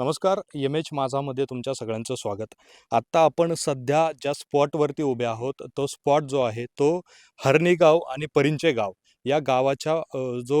नमस्कार M H माझामध्ये तुमच्या सगळ्यांचं स्वागत. आत्ता आपण सध्या ज्या स्पॉटवरती उभे आहोत तो स्पॉट जो आहे तो हरणी गाव आणि परिंचे गाव या गावाच्या जो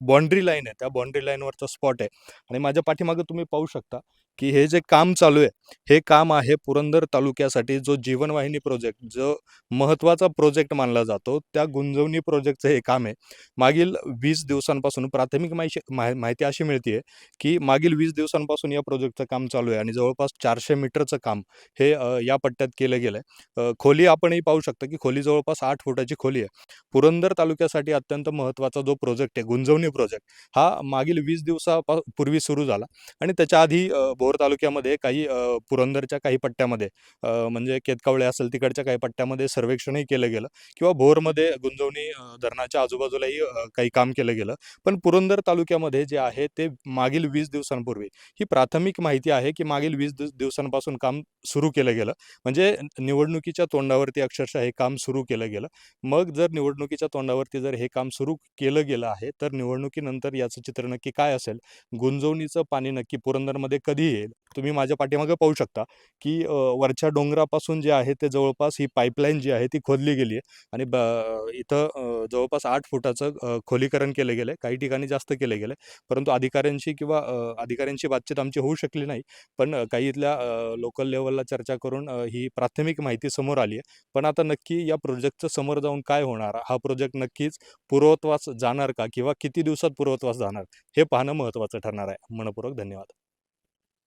बाँड्री लाईन आहे त्या बाँड्री लाईनवरचा स्पॉट आहे. आणि माझ्या पाठीमागं तुम्ही पाहू शकता की हे जे काम चालू आहे हे काम आहे पुरंदर तालुक्यासाठी जो जीवनवाहिनी प्रोजेक्ट जो महत्त्वाचा प्रोजेक्ट मानला जातो त्या गुंजवणी प्रोजेक्टचं हे काम आहे. मागील वीस दिवसांपासून प्राथमिक माहिती माहिती अशी मिळते की मागील वीस दिवसांपासून या प्रोजेक्टचं काम चालू आहे आणि जवळपास चारशे मीटरचं काम हे या पट्ट्यात केलं गेलं आहे खोली आपणही पाहू शकता की खोली जवळपास आठ फुटाची खोली आहे. पुरंदर तालुक्यासाठी अत्यंत महत्त्वाचा जो प्रोजेक्ट आहे गुंजवणी प्रोजेक्ट हा मागील वीस दिवसापा पूर्वी सुरू झाला आणि त्याच्या आधी भोर तालुक्यामध्ये काही पुरंदरच्या काही पट्ट्यामध्ये म्हणजे केतकावळे असेल तिकडच्या काही पट्ट्यामध्ये सर्वेक्षणही केलं गेलं किंवा भोरमध्ये गुंजवणी धरणाच्या आजूबाजूलाही काही काम केलं गेलं. पण पुरंदर तालुक्यामध्ये जे आहे ते मागील वीस दिवसांपूर्वी ही प्राथमिक माहिती आहे की मागील वीस दिवस दिवसांपासून काम सुरू केलं गेलं. म्हणजे निवडणुकीच्या तोंडावरती अक्षरशः हे काम सुरू केलं गेलं. मग जर निवडणुकीच्या तोंडावरती जर हे काम सुरू केलं गेलं आहे तर निवडणुकीनंतर याचं चित्र नक्की काय असेल? गुंजवणीचं पाणी नक्की पुरंदरमध्ये कधी तुम्ही माझ्या पाठीमागं पाहू शकता की वरच्या डोंगरापासून जे आहे ते जवळपास ही पाईपलाईन जी आहे ती खोदली गेली आहे आणि ब इथं जवळपास आठ फुटाचं खोलीकरण केलं गेलं आहे. काही ठिकाणी जास्त केलं गेलं आहे. परंतु अधिकाऱ्यांशी किंवा अधिकाऱ्यांची अधिकाऱ्यांशी बातचीत आमची होऊ शकली नाही. पण काही इथल्या लोकल लेवलला चर्चा करून ही प्राथमिक माहिती समोर आली आहे. पण आता नक्की या प्रोजेक्टचं समोर जाऊन काय होणार? हा प्रोजेक्ट नक्कीच पूर्वत्वास जाणार का? किंवा किती दिवसात पूर्वत्वास जाणार? हे पाहणं महत्त्वाचं ठरणार आहे. मनपूर्वक धन्यवाद.